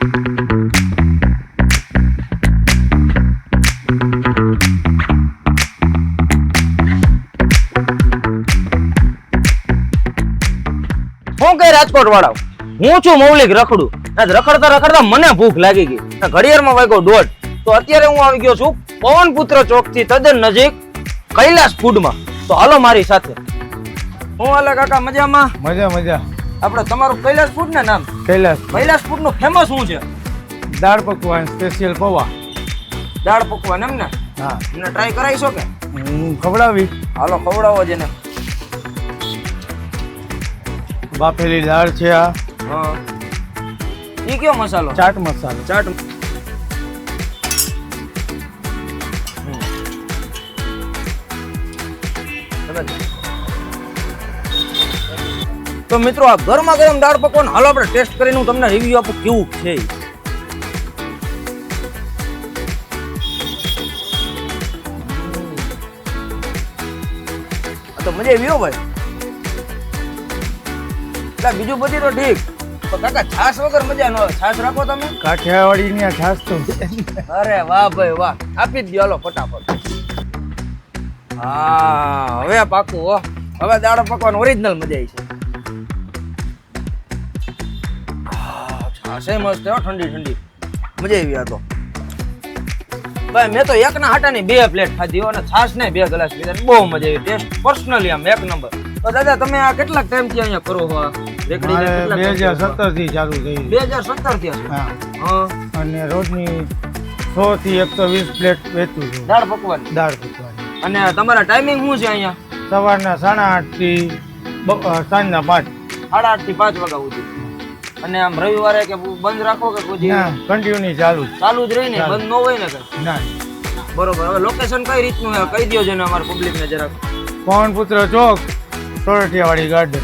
હું કઈ રાજકોટ વાળા હું છું મૌલિક રખડું. રખડતા રખડતા મને ભૂખ લાગી ગઈ. ઘડિયાળમાં વાગ્યો દોઢ. તો અત્યારે હું આવી ગયો છું પવનપુત્ર ચોકથી તદ્દન નજીક કૈલાસ ફૂડમાં તો હાલો મારી સાથે. હું હાલે કાકા, મજામાં? મજા મજા. આપણે તમારું કૈલાસ ફૂડ ને નામ? કૈલાસ કૈલાસ ફૂડનું ફેમસ શું છે? દાળ પકવાન સ્પેશિયલ પૌવા. દાળ પકવાન એમ ને હા એને ટ્રાય કરાવીશો કે? હું ખવડાવી. હાલો ખવડાવો જેને બાફેલી દાળ છે આ. હા. ઈ કયો મસાલો? ચાટ મસાલો. ચાટ તો મિત્રો આ ગરમા ગરમ દાળ પકવાન હાલો આપણે ટેસ્ટ કરીને હું તમને રિવ્યુ આપું કેવું છે. તો મજા આવી ભાઈ. એટલે બીજું બધી તો ઠીક. તો કાકા છાશ વગર મજા ન આવે. છાસ રાખો તમે. કાઠિયાવાડી ની છાસ તો. અરે વાહ ભાઈ વાહ. આપી જ હાલો ફટાફટ. હા હવે પાકું હો. હવે દાળ પકવાનું ઓરિજિનલ મજા આવી છે. મસ્ત હો ઠંડી ઠંડી. મજા આવી આ તો. ભાઈ મેં તો એકના હાટાની બે પ્લેટ ખાધી અને છાશ ને બે ગ્લાસ પીધા બહુ મજા આવી. ટેસ્ટ પર્સનલી આમ એક નંબર તો દાદા તમે આ કેટલાક ટાઈમથી અહીંયા કરો મારે કેટલાક બે હજારથી સત્તરથી ચાલુ થઈ બે હજાર સત્તરથી હા. હા. અને રોજની સો થી એકસો વીસ પ્લેટ વેચું છું. દાળ પકવાન? દાળ પકવાન. અને તમારા ટાઈમિંગ શું છે અહીંયા? સવારના સાડા આઠથી સાંજના પાંચ. સાડા આઠથી પાંચ વાગ્યા સુધી. અને આમ રવિવારે કે બંધ રાખો કે પછી કન્ટિન્યુ ચાલુ ચાલુ જ રહી ને બંધ ન હોય ને કઈ? ના. બરોબર હવે લોકેશન કઈ રીતનું કહી દો છે ને અમારા પબ્લિક ને જરાક? પવનપુત્ર ચોક સોરઠિયાવાડી ગાર્ડન